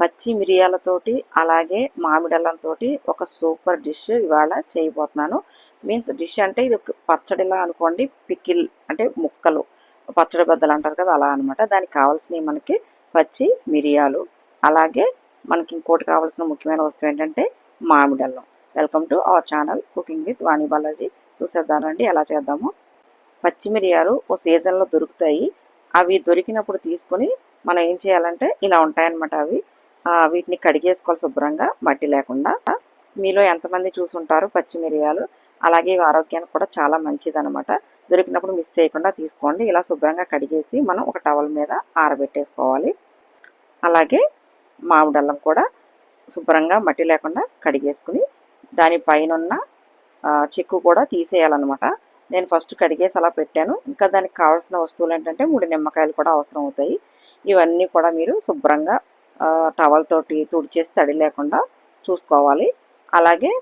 పచ్చి మిరియాలతోటి అలాగే మామిడల్లంతోటి ఒక సూపర్ డిష్ ఇవాళ చేయబోతున్నాను. మీన్స్ డిష్ అంటే ఇది ఒక పచ్చడిలా అనుకోండి పికిల్ అంటే ముక్కలు. పచ్చడి బద్దలు అంటారు కదా అలా అనమాట. దానికి కావాల్సినవి మనకి పచ్చి మిరియాలు అలాగే మనకి ఇంకోటి కావాల్సిన ముఖ్యమైన వస్తువు ఏంటంటే మామిడల్లం. Welcome to our channel cooking with Vani Balaji. చూసేద్దామండి ఎలా చేద్దాము. పచ్చిమిరియాలు ఓ సీజన్లో దొరుకుతాయి. అవి దొరికినప్పుడు తీసుకొని మనం ఏం చేయాలంటే ఇలా ఉంటాయన్నమాట అవి. వీటిని కడిగేసుకోవాలి శుభ్రంగా మట్టి లేకుండా. మీలో ఎంతమంది చూసుంటారు పచ్చిమిరియాలు అలాగే ఇవి ఆరోగ్యానికి కూడా చాలా మంచిదన్నమాట. దొరికినప్పుడు మిస్ చేయకుండా తీసుకోండి. ఇలా శుభ్రంగా కడిగేసి మనం ఒక టవల్ మీద ఆరబెట్టేసుకోవాలి. అలాగే మామిడల్లం కూడా శుభ్రంగా మట్టి లేకుండా కడిగేసుకుని దానిపైన ఉన్న చెక్కు కూడా తీసేయాలన్నమాట. నేను ఫస్ట్ కడిగేసి అలా పెట్టాను. ఇంకా దానికి కావాల్సిన వస్తువులు ఏంటంటే మూడు నిమ్మకాయలు కూడా అవసరం అవుతాయి ఇవన్నీ కూడా మీరు శుభ్రంగా టవల్ తోటి తుడిచేసి తడి లేకుండా చూసుకోవాలి. అలాగే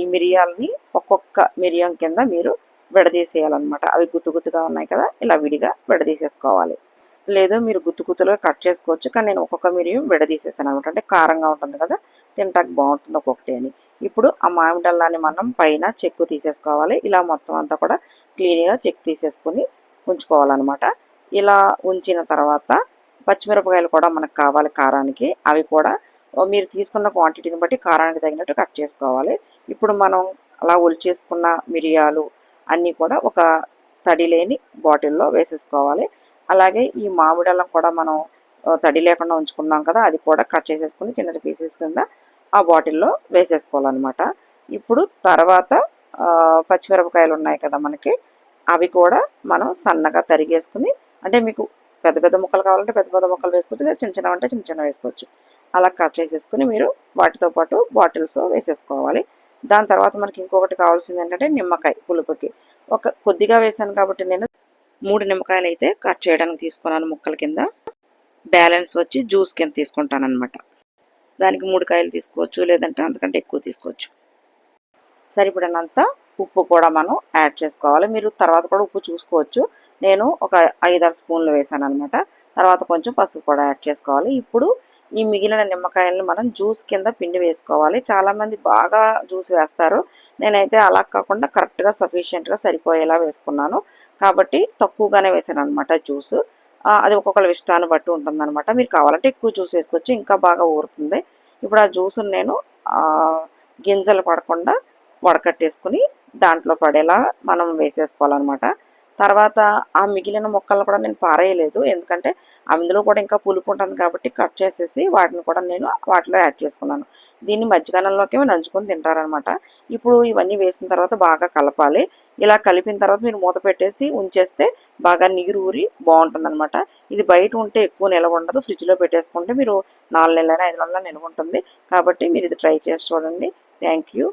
ఈ మిరియాలని ఒక్కొక్క మిరియం కింద మీరు విడదీసేయాలన్నమాట. అవి గుత్తు గుత్తుగా ఉన్నాయి కదా ఇలా విడిగా విడదీసేసుకోవాలి. లేదు మీరు గుత్తు గుత్తులుగా కట్ చేసుకోవచ్చు కానీ నేను ఒక్కొక్క మిరియం విడదీసేసాను అనమాట. అంటే కారంగా ఉంటుంది కదా తింటానికి బాగుంటుంది ఒక్కొక్కటి అని. ఇప్పుడు ఆ మామిడల్లాన్ని మనం పైన చెక్కు తీసేసుకోవాలి. ఇలా మొత్తం అంతా కూడా క్లీన్గా చెక్ తీసేసుకొని ఉంచుకోవాలన్నమాట. ఇలా ఉంచిన తర్వాత పచ్చిమిరపకాయలు కూడా మనకు కావాలి కారానికి. అవి కూడా మీరు తీసుకున్న క్వాంటిటీని బట్టి కారానికి తగినట్టు కట్ చేసుకోవాలి. ఇప్పుడు మనం అలా ఒలిచేసుకున్న మిరియాలు అన్నీ కూడా ఒక తడి లేని బాటిల్లో వేసేసుకోవాలి. అలాగే ఈ మామిడల్లం కూడా మనం తడి లేకుండా ఉంచుకున్నాం కదా అది కూడా కట్ చేసేసుకుని చిన్న చిన్న పీసెస్ కింద ఆ బాటిల్లో వేసేసుకోవాలన్నమాట. ఇప్పుడు తర్వాత పచ్చిమిరపకాయలు ఉన్నాయి కదా మనకి అవి కూడా మనం సన్నగా తరిగేసుకుని అంటే మీకు పెద్ద పెద్ద ముక్కలు కావాలంటే పెద్ద పెద్ద ముక్కలు వేసుకోవచ్చు లేదా చిన్న చిన్న అంటే చిన్న చిన్న వేసుకోవచ్చు. అలా కట్ చేసేసుకుని మీరు వాటితో పాటు బాటిల్స్ వేసేసుకోవాలి. దాని తర్వాత మనకి ఇంకొకటి కావాల్సింది ఏంటంటే నిమ్మకాయ పులుపుకి. ఒక కొద్దిగా వేసాను కాబట్టి నేను మూడు నిమ్మకాయలు అయితే కట్ చేయడానికి తీసుకున్నాను ముక్కల కింద. బ్యాలెన్స్ వచ్చి జ్యూస్ కింద తీసుకుంటాను అనమాట దానికి మూడు కాయలు తీసుకోవచ్చు లేదంటే అంతకంటే ఎక్కువ తీసుకోవచ్చు. సరిపడినంత ఉప్పు కూడా మనం యాడ్ చేసుకోవాలి. మీరు తర్వాత కూడా ఉప్పు చూసుకోవచ్చు. నేను ఒక ఐదారు స్పూన్లు వేసాను అనమాట తర్వాత కొంచెం పసుపు కూడా యాడ్ చేసుకోవాలి. ఇప్పుడు ఈ మిగిలిన నిమ్మకాయలను మనం జ్యూస్ కింద పిండి వేసుకోవాలి. చాలామంది బాగా జ్యూస్ వేస్తారు. నేనైతే అలా కాకుండా కరెక్ట్గా సఫిషియెంట్గా సరిపోయేలా వేసుకున్నాను. కాబట్టి తక్కువగానే వేసాను అనమాట జ్యూస్ అది ఒక్కొక్కరి ఇష్టాన్ని బట్టి ఉంటుందన్నమాట. మీరు కావాలంటే ఎక్కువ జ్యూస్ వేసుకోవచ్చు. ఇంకా బాగా ఊరుతుంది. ఇప్పుడు ఆ జ్యూస్ని నేను గింజలు పడకుండా వడకట్టేసుకుని దాంట్లో పడేలా మనం వేసేసుకోవాలన్నమాట. తర్వాత ఆ మిగిలిన మొక్కలను కూడా నేను పారేయలేదు. ఎందుకంటే అందులో కూడా ఇంకా పులుపు ఉంటుంది కాబట్టి కట్ చేసేసి వాటిని కూడా నేను వాటిలో యాడ్ చేసుకున్నాను. దీన్ని మధ్యకాలంలోకి నంచుకొని తింటారనమాట ఇప్పుడు ఇవన్నీ వేసిన తర్వాత బాగా కలపాలి. ఇలా కలిపిన తర్వాత మీరు మూత పెట్టేసి ఉంచేస్తే బాగా నీరు ఊరి బాగుంటుందన్నమాట. ఇది బయట ఉంటే ఎక్కువ నిల్వ ఉండదు. ఫ్రిడ్జ్లో పెట్టేసుకుంటే మీరు నాలుగు నెలలైనా ఐదు నెలలైనా నిల్వ ఉంటుంది. కాబట్టి మీరు ఇది ట్రై చేసి చూడండి. Thank you.